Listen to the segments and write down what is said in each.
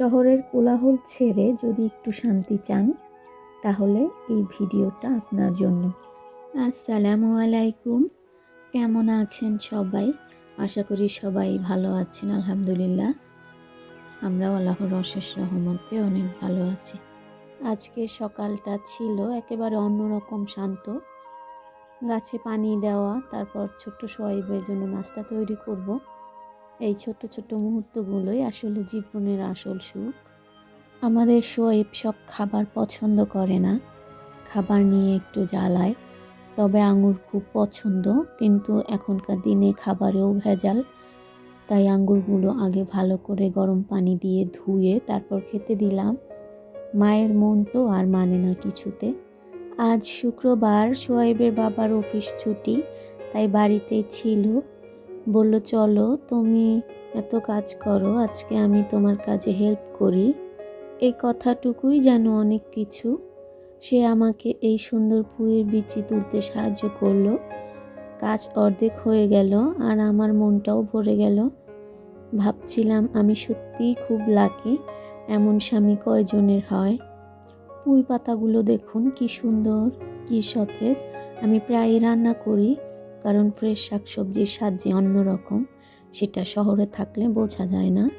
শহরের কোলাহল ছেড়ে যদি একটু শান্তি চান, তাহলে এই ভিডিওটা আপনার জন্য। আসসালামু আলাইকুম। কেমন আছেন সবাই? আশা করি সবাই ভালো আছেন, আলহামদুলিল্লাহ। আমরাও আল্লাহর অশেষ রহমতে অনেক ভালো আছি। আজকে সকালটা ছিল একেবারে অন্যরকম শান্ত। গাছে পানি দেওয়া, তারপর ছোট্ট সোয়াইবের জন্য নাস্তা তৈরি করব। এই ছোট্ট ছোট্ট মুহূর্তগুলোই আসলে জীবনের আসল সুখ। আমাদের সোয়েব সব খাবার পছন্দ করে না। খাবার নিয়ে একটু জ্বালায়। তবে আঙুর খুব পছন্দ, কিন্তু এখনকার দিনে খাবারেও ভেজাল। তাই আঙুরগুলো আগে ভালো করে গরম পানি দিয়ে ধুয়ে তারপর খেতে দিলাম। মায়ের মন তো আর মানে না কিছুতে। আজ শুক্রবার সোয়েবের বাবার অফিস ছুটি, তাই বাড়িতেই ছিল। বলল, চলো, তুমি এত কাজ করো, আজকে আমি তোমার কাজে হেল্প করি। এই কথাটুকুই যেন অনেক কিছু। সে আমাকে এই সুন্দর ফুলের বিচি তুলতে সাহায্য করল। কাজ অর্ধেক হয়ে গেল আর আমার মনটাও ভরে গেল। ভাবছিলাম, আমি সত্যিই খুব লাকি এমন স্বামী কয়জনের হয়? পুঁই পাতাগুলো দেখুন, কি সুন্দর, কি সতেজ। আমি প্রায় রান্না করি। কারণ ফ্রেশ শাকসবজির স্বাদ যে অন্যরকম, সেটা শহরে থাকলে বোঝা যায় না।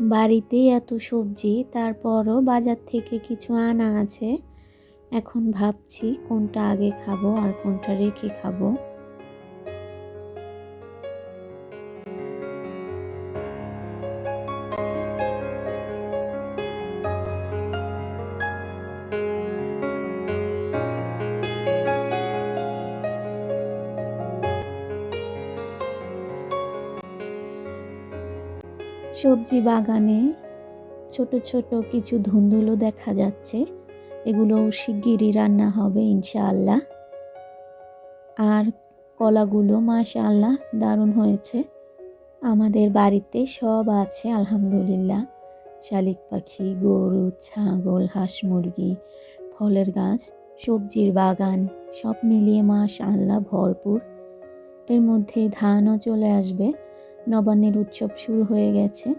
বাড়িতে এত সবজি, তারপরও বাজার থেকে কিছু আনা আছে। এখন ভাবছি কোনটা আগে খাব আর কোনটা রেখে খাব। সবজি বাগানে ছোট ছোট কিছু ধুন্দুলো দেখা যাচ্ছে। এগুলো শিগগিরই রান্না হবে ইনশাআল্লাহ। আর কলাগুলো মাশাআল্লাহ দারুণ হয়েছে। আমাদের বাড়িতে সব আছে, আলহামদুলিল্লাহ। শালিক পাখি, গরু, ছাগল, হাঁস মুরগি, ফলের গাছ, সবজির বাগান, সব মিলিয়ে মাশাআল্লাহ ভরপুর। এর মধ্যে ধানও চলে আসবে। নবান্নের উৎসব শুরু হয়ে গেছে।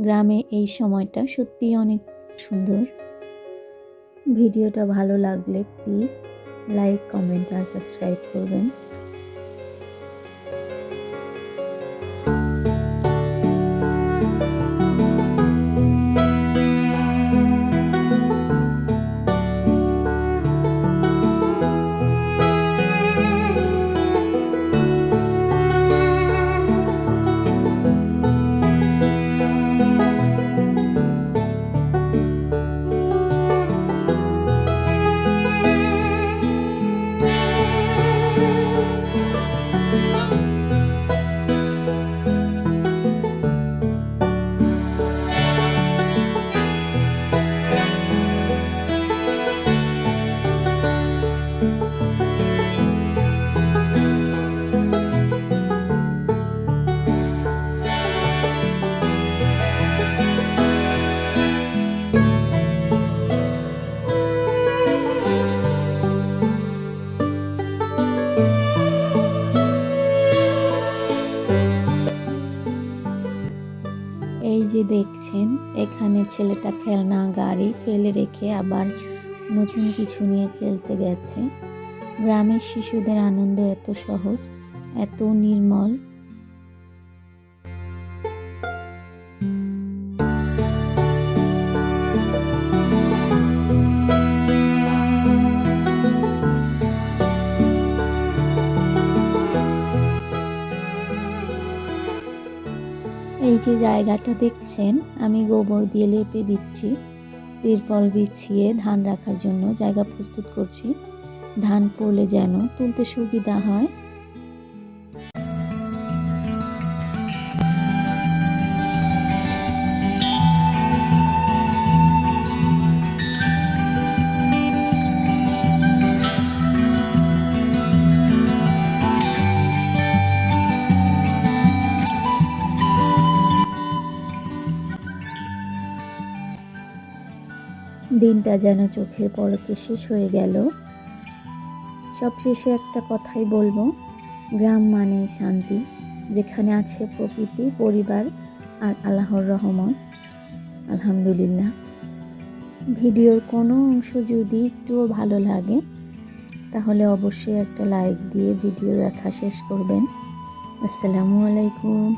গ্রামে এই সময়টা সত্যিই অনেক সুন্দর। ভিডিওটা ভালো লাগলে প্লিজ লাইক, কমেন্ট আর সাবস্ক্রাইব করবেন। এখানে ছেলেটা খেলনা, গাড়ি ফেলে রেখে আবার নতুন কিছু নিয়ে খেলতে গেছে। গ্রামের শিশুদের আনন্দ এত সহজ, এত নির্মল। যে জায়গাটা দেখছেন, আমি গোবর দিয়ে লেপে দিচ্ছি। তিরপল বিছিয়ে ধান রাখার জন্য জায়গা প্রস্তুত করছি। ধান পড়লে যেন তুলতে সুবিধা হয়। দিনটা যেন চোখের পলকে শেষ হয়ে গেল। সবশেষে একটা কথাই বলব, গ্রাম মানে শান্তি, যেখানে আছে প্রকৃতি, পরিবার আর আল্লাহর রহমত। আলহামদুলিল্লাহ। ভিডিওর কোনো অংশ যদি একটুও ভালো লাগে, তাহলে অবশ্যই একটা লাইক দিয়ে ভিডিও দেখা শেষ করবেন। আসসালামু আলাইকুম।